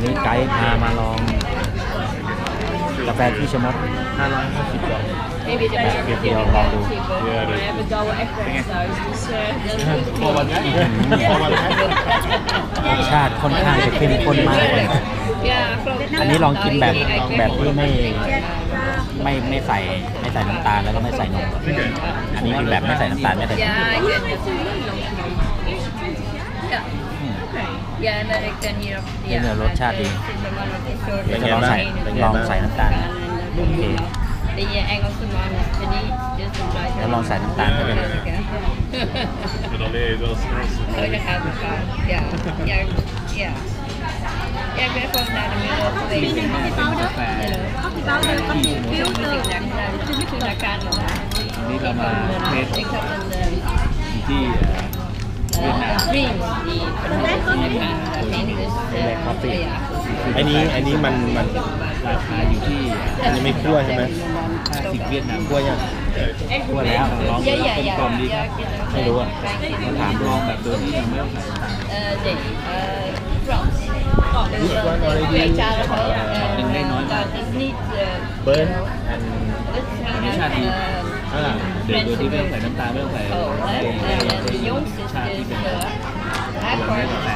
วันนี้ไกด์พามาลองกาแฟที่ชะมด550บาท Maybe the better Give video me a long cheaper. Yeah, I have a double extra size. This uh, พอวันนี้พอวันนี้รสชาติค่อนข้างจะเข้มข้นมากเลย Yeah, from อันนี้ลองกินแบบ I grab แบบที่ไม่ one. ไม่ไม่ใส่ไม่ใส่น้ำตาลแล้วก็ไม่ใส่นม อันนี้กินแบบไม่ใส่น้ำตาลไม่ใส่นม Yeah, I get it. เนี่ยรสชาติดีเดี๋ยวจะลองใส่เป็นไงลองบ้างใส่น้ำตาลโอเค Det ger en gång som man, för ni, det är som แล้วลองใส่น้ำตาลเข้าไปเลย Men de är ju då Så det här var fan, ja, jag, ja. Jag blev från där med då på väg till Eller, เขาที่เบ้าเดิมก็มีฟิลเตอร์คุณอาการของเรานี่เรามาเทสที่ เขาเป็นที่เวียดนามดรีมที่เป็นคุณอาการที่นี่คือไอ้นี้ไอ้นี้มันมันราคาอยู่ที่อันนี้ไม่คั่วใช่ไหม50เวียดนามคั่วยังคั่วแล้วลอง Ja, ja, กลม ja. กลมๆดีครับ Jag ไม่รู้อะเราถามลองแบบโดยที่ยังไม่ต้องใส่น้ำตาล Eh, det, eh, France. Jag talar för, eh, det nytt, eh, เบิร์นอันอันนี้ชาติดีอ่าโดยโดยที่ไม่ต้องใส่น้ำตาลไม่ต้องใส่ Thank you.